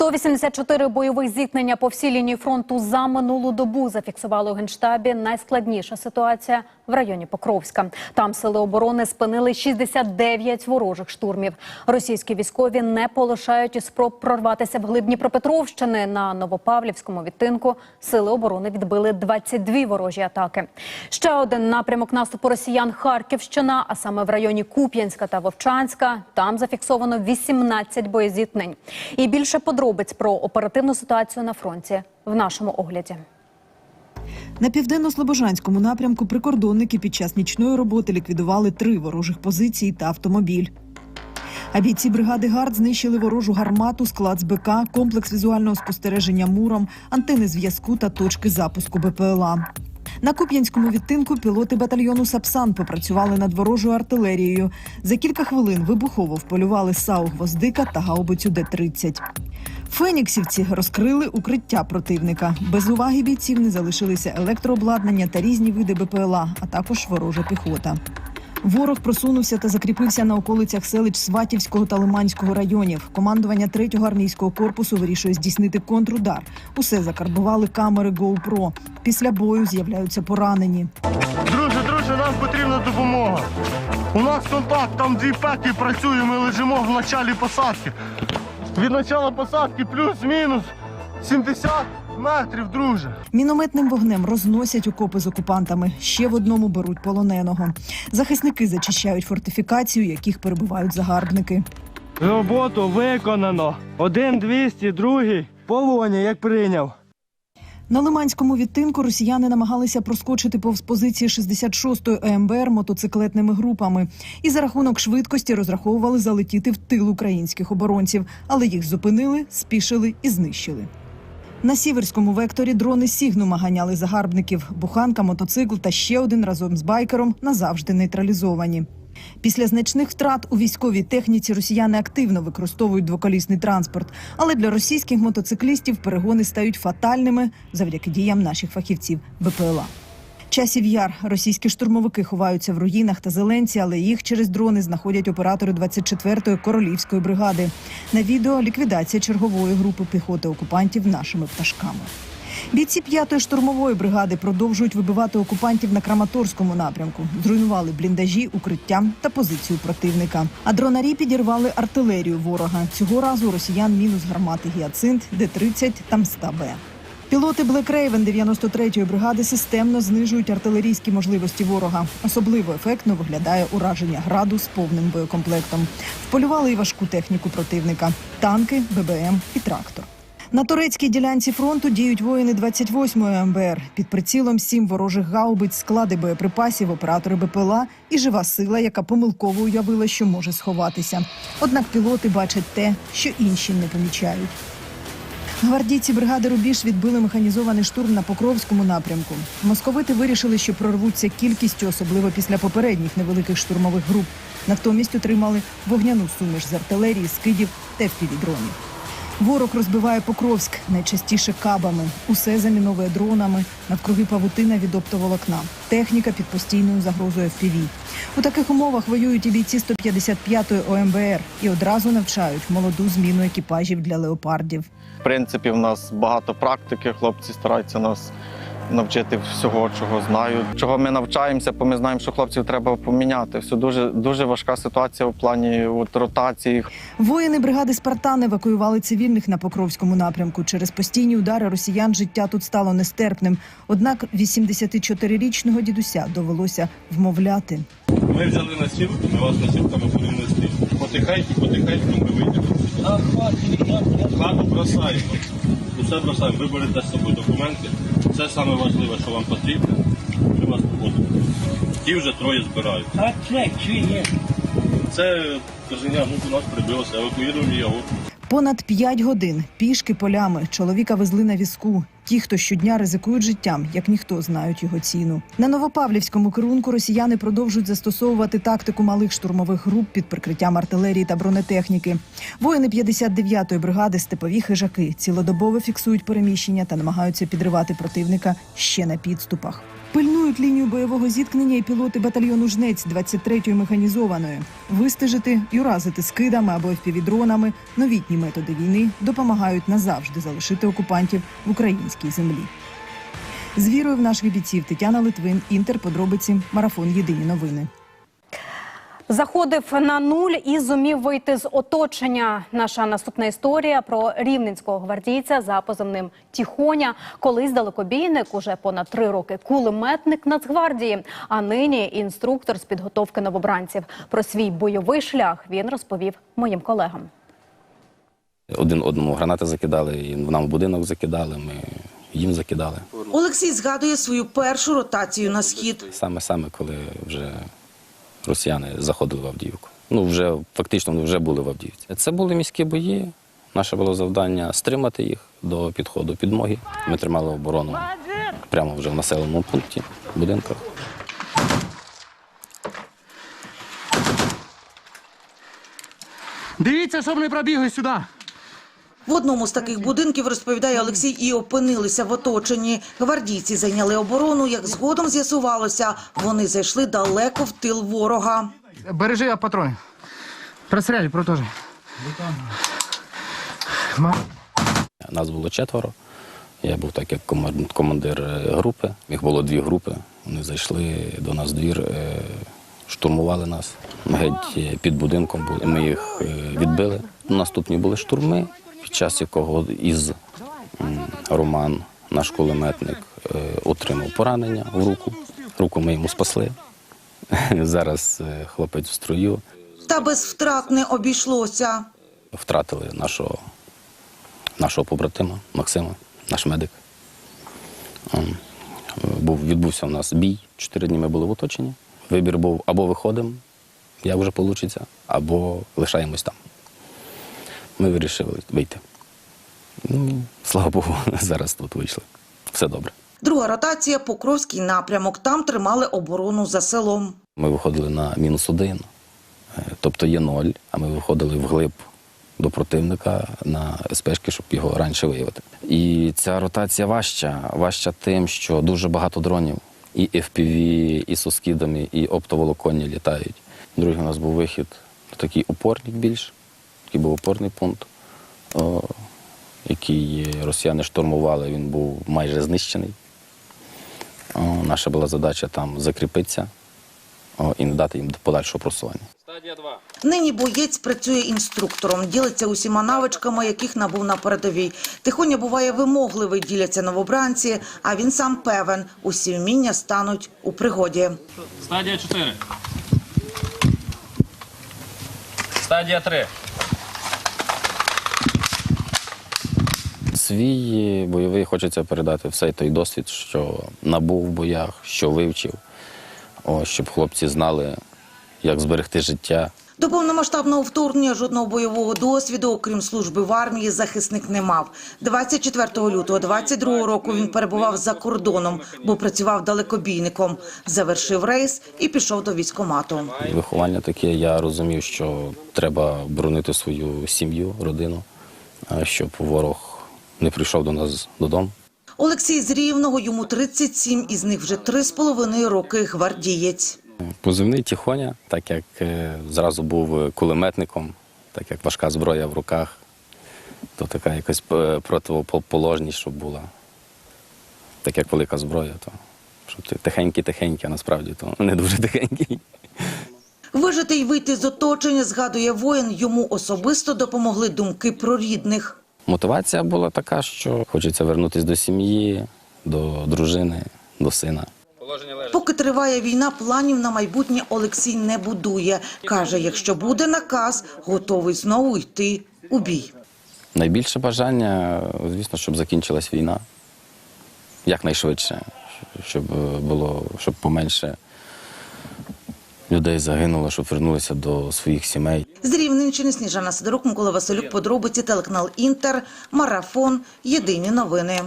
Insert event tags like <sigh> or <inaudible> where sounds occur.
184 бойових зіткнення по всій лінії фронту за минулу добу зафіксували у генштабі. Найскладніша ситуація в районі Покровська. Там сили оборони спинили 69 ворожих штурмів. Російські військові не полишають і спроб прорватися в глиб Дніпропетровщини. На Новопавлівському відтинку сили оборони відбили 22 ворожі атаки. Ще один напрямок наступу росіян Харківщина, а саме в районі Куп'янська та Вовчанська. Там зафіксовано 18 боєзіткнень. І більше подробиць про оперативну ситуацію на фронті в нашому огляді. На південно-слобожанському напрямку прикордонники під час нічної роботи ліквідували три ворожих позиції та автомобіль. А бійці бригади ГАРД знищили ворожу гармату, склад з БК, комплекс візуального спостереження муром, антени зв'язку та точки запуску БПЛА. На Куп'янському відтинку пілоти батальйону Сапсан попрацювали над ворожою артилерією. За кілька хвилин вибухово вполювали САУ «Гвоздика» та гаубицю Д-30. Феніксівці розкрили укриття противника. Без уваги бійців не залишилися електрообладнання та різні види БПЛА, а також ворожа піхота. Ворог просунувся та закріпився на околицях селищ Сватівського та Лиманського районів. Командування 3-го армійського корпусу вирішує здійснити контрудар. Усе закарбували камери GoPro. Після бою з'являються поранені. Друже, друже, нам потрібна допомога. У нас контакт, там дві пеки працює, ми лежимо в началі посадки. Від начала посадки плюс-мінус 70 метрів, друже. Мінометним вогнем розносять окопи з окупантами. Ще в одному беруть полоненого. Захисники зачищають фортифікацію, яких перебувають загарбники. Роботу виконано. Один 200, другий полоні, як прийняв. На Лиманському відтинку росіяни намагалися проскочити повз позиції 66-ї ЕМБР мотоциклетними групами і за рахунок швидкості розраховували залетіти в тил українських оборонців, але їх зупинили, спішили і знищили. На сіверському векторі дрони Сігнума ганяли загарбників. Буханка, мотоцикл та ще один разом з байкером назавжди нейтралізовані. Після значних втрат у військовій техніці росіяни активно використовують двоколісний транспорт, але для російських мотоциклістів перегони стають фатальними завдяки діям наших фахівців БПЛА. Часів яр російські штурмовики ховаються в руїнах та зеленці, але їх через дрони знаходять оператори 24-ї королівської бригади. На відео ліквідація чергової групи піхоти окупантів нашими пташками. Бійці п'ятої штурмової бригади продовжують вибивати окупантів на Краматорському напрямку. Зруйнували бліндажі, укриття та позицію противника. А дронарі підірвали артилерію ворога. Цього разу росіян мінус гармати гіацинт, Д-30 та Мста-Б. Пілоти Black Raven 93-ї бригади системно знижують артилерійські можливості ворога. Особливо ефектно виглядає ураження граду з повним боєкомплектом. Вполювали і важку техніку противника: танки, ББМ і трактор. На турецькій ділянці фронту діють воїни 28-ї МБР. Під прицілом сім ворожих гаубиць, склади боєприпасів, оператори БПЛА і жива сила, яка помилково уявила, що може сховатися. Однак пілоти бачать те, що інші не помічають. Гвардійці бригади Рубіж відбили механізований штурм на Покровському напрямку. Московити вирішили, що прорвуться кількістю, особливо після попередніх невеликих штурмових груп. Натомість отримали вогняну суміш з артилерії, скидів та впівдронів. Ворог розбиває Покровськ найчастіше кабами. Усе заміновує дронами. Навкруги павутина від оптоволокна. Техніка під постійною загрозою ФПВ. У таких умовах воюють і бійці 155-ї ОМБР і одразу навчають молоду зміну екіпажів для леопардів. В принципі, в нас багато практики. Хлопці стараються нас навчити всього, чого знають. Чого ми навчаємося, бо ми знаємо, що хлопців треба поміняти. Все дуже дуже важка ситуація в плані от, ротації. Воїни бригади Спартан евакуювали цивільних на Покровському напрямку. Через постійні удари росіян життя тут стало нестерпним. Однак 84-річного дідуся довелося вмовляти. Ми взяли на сіл, ми вас на сіл, будемо нести. Потихеньку, потихеньку ми вийдемо. Хату бросаємо. Усе бросаємо. Ви берете з собою документи. Це саме важливе, що вам потрібно. Ми вас поводимо. Ті вже троє збирають. А це чи є? Це каженя ну, у нас прибилося, евакуюємо його. Понад 5 годин пішки полями чоловіка везли на візку. Ті, хто щодня ризикують життям, як ніхто знають його ціну. На Новопавлівському керунку росіяни продовжують застосовувати тактику малих штурмових груп під прикриттям артилерії та бронетехніки. Воїни 59-ї бригади степові хижаки цілодобово фіксують переміщення та намагаються підривати противника ще на підступах. Пильнують лінію бойового зіткнення і пілоти батальйону «Жнець» 23-ї механізованої. Вистежити і уразити скидами або впівдронами новітні методи війни допомагають назавжди залишити окупантів в українській землі. З вірою в наших бійців Тетяна Литвин, Інтер, подробиці, марафон Єдині новини. Заходив на нуль і зумів вийти з оточення. Наша наступна історія про рівненського гвардійця за позивним Тіхоня. Колись далекобійник, уже понад три роки кулеметник Нацгвардії, а нині інструктор з підготовки новобранців. Про свій бойовий шлях він розповів моїм колегам. Один одному гранати закидали, і нам в будинок закидали, ми їм закидали. Олексій згадує свою першу ротацію на схід. Саме-саме, коли вже росіяни заходили в Авдіївку. Ну, вже фактично вже були в Авдіївці. Це були міські бої. Наше було завдання стримати їх до підходу підмоги. Ми тримали оборону прямо вже в населеному пункті, в будинках. Дивіться, щоб не пробігли сюди. В одному з таких будинків, розповідає Олексій, і опинилися в оточенні. Гвардійці зайняли оборону. Як згодом з'ясувалося, вони зайшли далеко в тил ворога. Бережи я патрони. Простріляли, продовжуй. Нас було четверо. Я був так як командир е, групи. Їх було дві групи. Вони зайшли до нас в двір, е, штурмували нас. Геть е, під будинком були. Ми їх відбили. Наступні були штурми, під час якого із Роман, наш кулеметник, е, отримав поранення в руку. Руку ми йому спасли. <laughs> Зараз е, хлопець в строю. Та без втрат не обійшлося. Втратили нашого, нашого побратима Максима, наш медик. Ем, Був, відбувся у нас бій. Чотири дні ми були в оточенні. Вибір був або виходимо, як вже вийде, або лишаємось там. Ми вирішили вийти. Ну, слава Богу, <laughs> зараз тут вийшли. Все добре. Друга ротація – Покровський напрямок. Там тримали оборону за селом. Ми виходили на мінус один, е, тобто є ноль, а ми виходили вглиб до противника на СПшки, щоб його раніше виявити. І ця ротація важча. Важча тим, що дуже багато дронів. І FPV, і соскідами, і оптоволоконні літають. Другий у нас був вихід, такий опорник більш, такий був опорний пункт, о, який росіяни штурмували, він був майже знищений. О, наша була задача там закріпитися о, і не дати їм подальшого просування. Нині боєць працює інструктором, ділиться усіма навичками, яких набув на передовій. Тихоня буває вимогливий, діляться новобранці, а він сам певен, усі вміння стануть у пригоді. Стадія 4. Стадія 3. Свій бойовий хочеться передати все той досвід, що набув в боях, що вивчив, о, щоб хлопці знали, як зберегти життя. До повномасштабного вторгнення жодного бойового досвіду, окрім служби в армії, захисник не мав. 24 лютого 22 року він перебував за кордоном, бо працював далекобійником. Завершив рейс і пішов до військкомату. Виховання таке, я розумів, що треба боронити свою сім'ю, родину, щоб ворог не прийшов до нас додому. Олексій з Рівного, йому 37, із них вже 3,5 роки гвардієць. Позивний Тіхоня, так як е, зразу був кулеметником, так як важка зброя в руках, то така якась е, противоположність, щоб була. Так як велика зброя, то щоб ти тихенький-тихенький, а насправді то не дуже тихенький. Вижити й вийти з оточення, згадує воїн, йому особисто допомогли думки про рідних. Мотивація була така, що хочеться вернутися до сім'ї, до дружини, до сина. Поки триває війна, планів на майбутнє Олексій не будує. Каже, якщо буде наказ, готовий знову йти у бій. Найбільше бажання, звісно, щоб закінчилась війна якнайшвидше, щоб е, було, щоб поменше людей загинуло, щоб вернулися до своїх сімей. З Рівненщини Сніжана Сидорук, Микола Василюк, подробиці, телеканал Інтер, Марафон, Єдині новини.